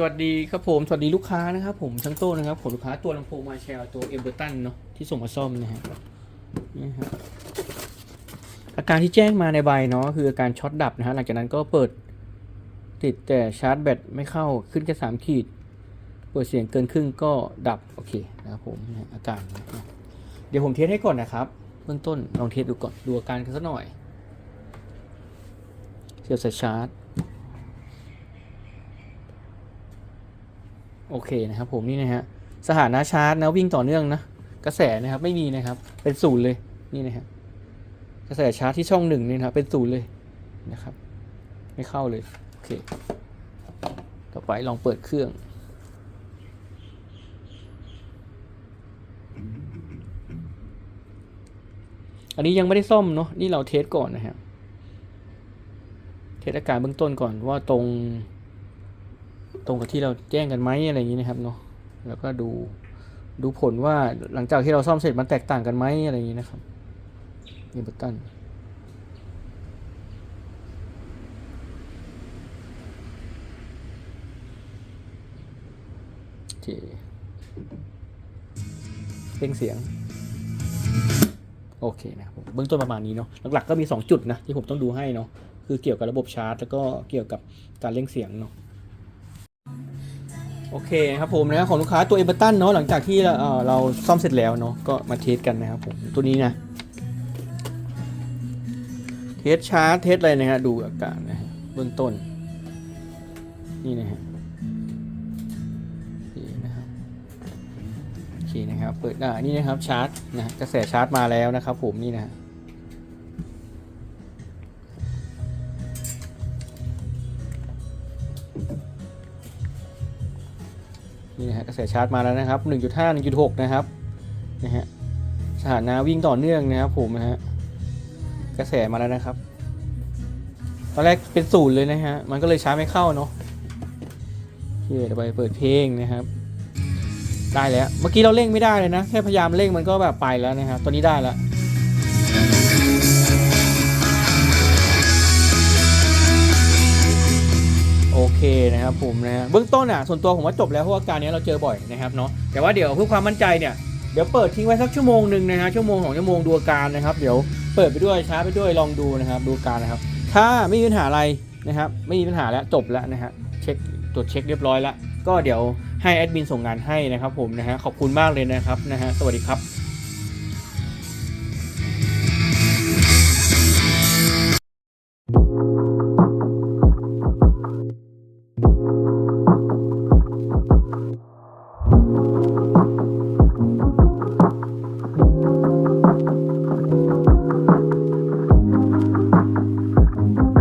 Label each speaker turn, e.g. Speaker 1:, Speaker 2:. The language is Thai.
Speaker 1: สวัสดีครับผม สวัสดีลูกค้านะครับผมช่างโต้นะครับผมลูกค้าตัวลำโพงมาแชลตัวเอเบอร์ตันเนาะที่ส่งมาซ่อมนะฮะนี่ฮะอาการที่แจ้งมาในใบเนาะคืออาการช็อตดับนะฮะหลังจากนั้นก็เปิดติดแต่ชาร์จแบตไม่เข้าขึ้นแค่สามขีด เปิดเสียงเกินครึ่งก็ดับโอเคนะครับผมนะอาการนะเดี๋ยวผมเทสให้ก่อนนะครับเบื้องต้นลองเทสดูก่อนดูอาการกันสักหน่อยเสียบสายชาร์จ โอ เคนะครับผมนี่นะฮะสถานะชาร์จนะวิ่งต่อเนื่องนะกระแสนะครับไม่มีนะครับเป็นศูนย์เลยนี่นะฮะกระแสชาร์จที่ช่องหนึ่งนี่นะครับเป็นศูนย์เลยนะครับ ไม่เข้าเลยโอเคต่อไปลองเปิดเครื่องอันนี้ยังไม่ได้ซ่อมเนาะนี่เราเทสก่อนนะฮะเทสอาการเบื้องต้นก่อนว่าตรง ตรงกับที่เราแจ้งกันไหมอะไรอย่างนี้นะครับเนาะแล้วก็ดูดูผลว่าหลังจากที่เราซ่อมเสร็จมันแตกต่างกันไหมอะไรอย่างนี้นะครับนี่เบอร์ตันโอเคเร่งเสียงโอเคนะครับผมเบื้องต้นประมาณนี้เนาะหลักๆก็มี 2 จุดนะที่ผมต้องดูให้เนาะคือเกี่ยวกับระบบชาร์จ แล้วก็เกี่ยวกับการเร่งเสียงเนาะ โอเคครับผมนะของลูกค้าตัวเอเบอร์ตันเนาะหลังจากที่เราเอ่อเราซ่อมเสร็จแล้วเนาะก็มาเทสกันนะครับผมตัวนี้นะเทสชาร์จเทสอะไรนะฮะดูอาการนะฮะเบื้องต้น นี่นะฮะนี่นะครับโอเคนะครับเปิดอ่านี่นะครับชาร์จนะฮะกระแสชาร์จมาแล้วนะครับผมนี่นะฮะ นี่นะฮะกระแสชาร์จมาแล้วนะครับ 1.5 1.6 นะครับนะฮะสถานะวิ่งต่อเนื่องนะครับผมนะฮะกระแสมาแล้วนะครับ ตอนแรกเป็นศูนย์เลยนะฮะมันก็เลยชาร์จไม่เข้าเนาะโอเคเดี๋ยวไปเปิดเพลงนะครับ ได้แล้ว เมื่อกี้เราเร่งไม่ได้เลยนะ แค่พยายามเร่งมันก็แบบไปแล้วนะครับตอนนี้ได้แล้ว โอเคนะครับผมนะฮะเบื้องต้นอะส่วนตัวผมว่าจบแล้วเพราะว่าการนี้เราเจอบ่อยนะครับเนาะแต่ว่าเดี๋ยวเพื่อความมั่นใจเนี่ยเดี๋ยวเปิดทิ้งไว้สักชั่วโมงหนึ่งนะฮะชั่วโมงสองชั่วโมงดูอาการนะครับ เดี๋ยวเปิดไปด้วยช้าไปด้วยลองดูนะครับดูการนะครับ ถ้าไม่มีปัญหาอะไรนะครับไม่มีปัญหาแล้วจบแล้วนะฮะเช็คตรวจเช็คเรียบร้อยแล้วก็เดี๋ยวให้แอดมินส่งงานให้นะครับผมนะฮะขอบคุณมากเลยนะครับนะฮะสวัสดีครับ thank you